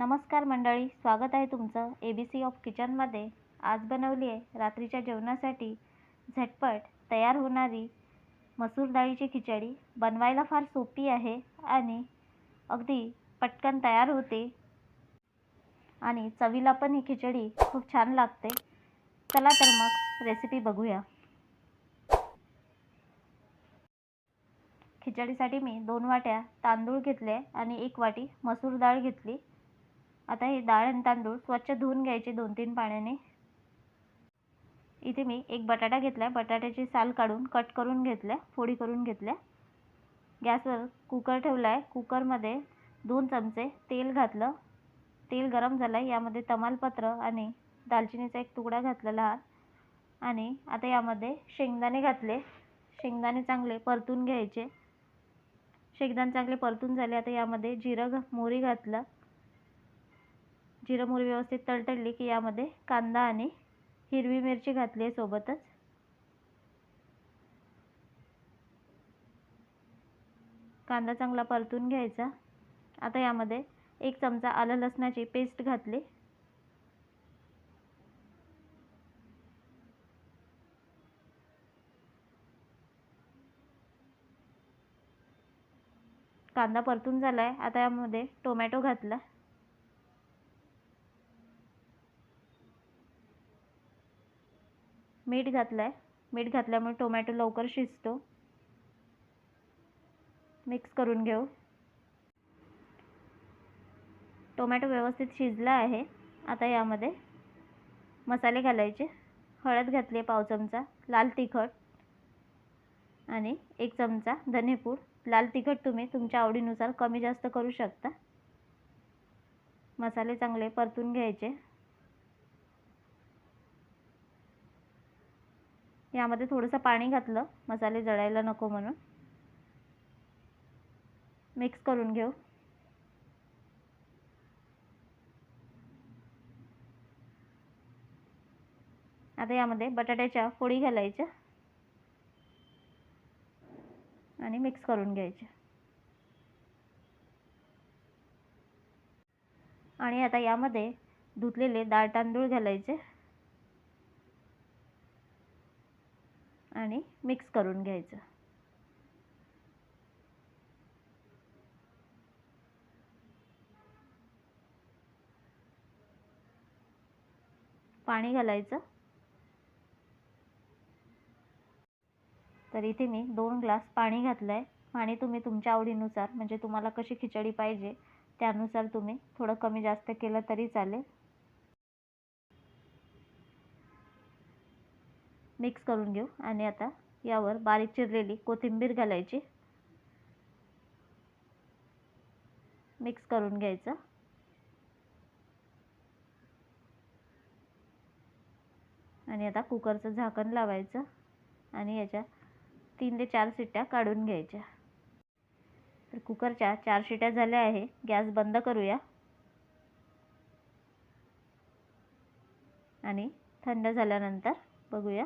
नमस्कार मंडळी स्वागत आहे तुमचं ए बी सी ऑफ किचनमध्ये आज बनवली आहे रात्रीच्या जेवणासाठी झटपट तयार होणारी मसूर डाळीची खिचडी. बनवायला फार सोपी आहे आणि अगदी पटकन तयार होते. आणि चवीला पण ही खिचडी खूप छान लागते. चला तर मग रेसिपी बघूया. खिचडीसाठी मी दोन वाट्या तांदूळ घेतले आणि एक वाटी मसूर डाळ घेतली. आता हे डाळ आणि तांदूळ स्वच्छ धुवून घ्यायचे दोन तीन पाण्याने. इथे मी एक बटाटा घेतला बटाट्याची साल काढून कट करून घेतल्या फोडी करून घेतल्या. गॅसवर कुकर ठेवला आहे कुकरमध्ये दोन चमचे तेल घातलं. तेल गरम झालं आहे यामध्ये तमालपत्र आणि दालचिनीचा एक तुकडा घातला लहान आणि आता यामध्ये शेंगदाणे घातले. शेंगदाणे चांगले परतून घ्यायचे. शेंगदाणे चांगले परतून झाले. आता यामध्ये जिरं मोहरी घातलं. जिरं व्यवस्थित तडतडली की यामध्ये कांदा आणि हिरवी मिरची घातली आहे सोबतच. कांदा चांगला परतून घ्यायचा. आता यामध्ये एक चमचा आलं लसणाची पेस्ट घातली. कांदा परतून झाला आहे आता यामध्ये टोमॅटो घातला. मीठ घातलं आहे मीठ घातल्यामुळे टोमॅटो लवकर शिजतो. मिक्स करून घेऊ. टोमॅटो व्यवस्थित शिजला आहे. आता यामध्ये मसाले घालायचे. हळद घातली आहे पाव चमचा लाल तिखट आणि एक चमचा धनेपूड लाल तिखट तुम्ही तुमच्या आवडीनुसार कमी जास्त करू शकता. मसाले चांगले परतून घ्यायचे. यामध्ये थोडंसं पाणी घातलं. मसाले जळायला नको म्हणून. मिक्स करून घेऊ. आता यामध्ये बटाट्याच्या फोडी घालायच्या. आणि मिक्स करून घ्यायचे आणि आता यामध्ये धुतलेले डाळ तांदूळ घालायचे. आणि मिक्स करून घ्यायचं. पाणी घालायचं. तर इथे मी दोन ग्लास पाणी घातलं आहे पाणी तुम्ही तुमच्या आवडीनुसार म्हणजे तुम्हाला कशी खिचडी पाहिजे त्यानुसार तुम्ही थोडं कमी जास्त केलं तरी चालेल. मिक्स करून घेऊ. आणि आता यावर बारीक चिरलेली कोथिंबीर घालायची. मिक्स करून घ्यायचं. आणि आता कुकरचं झाकण लावायचं. आणि याच्या तीन ते चार शिट्ट्या काढून घ्यायच्या. तर कुकरच्या चार शिट्या झाल्या आहे. गॅस बंद करूया. आणि थंड झाल्यानंतर बघूया.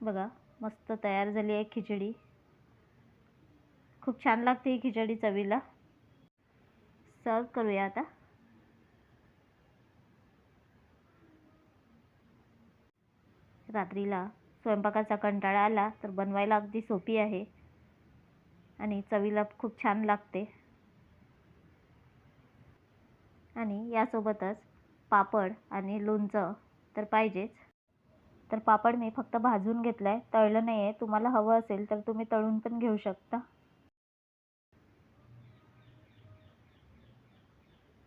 बघा मस्त तयार झाली आहे खिचडी. खूप छान लागते ही खिचडी चवीला. सर्व करूया आता. रात्रीला स्वयंपाकाचा कंटाळा आला तर बनवायला अगदी सोपी आहे. आणि चवीला खूप छान लागते. आणि यासोबतच पापड आणि लोणचं तर पाहिजेच. तर पापड मी फक्त भाजून घेतला आहे तळलं नाही आहे तुम्हाला हवं असेल तर तुम्ही तळून पण घेऊ शकता.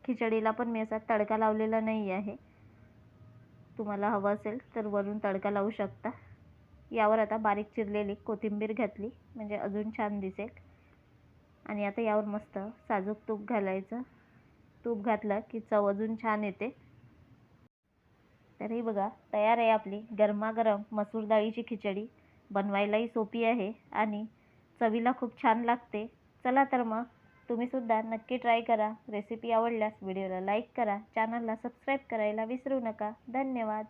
खिचडीला पण मी असा तडका लावलेला नाही आहे. तुम्हाला हवं असेल तर वरून तडका लावू शकता. यावर आता बारीक चिरलेली कोथिंबीर घातली म्हणजे अजून छान दिसेल. आणि आता यावर मस्त साजूक तूप घालायचं. तूप घातलं की चव अजून छान येते. तर ही बघा तयार आहे आपली गरमागरम मसूर डाळीची खिचडी. बनवायलाही सोपी आहे आणि चवीला खूप छान लागते. चला तर मग तुम्हीसुद्धा नक्की ट्राय करा. रेसिपी आवडल्यास व्हिडिओला लाईक करा. चॅनलला सबस्क्राईब करायला विसरू नका. धन्यवाद.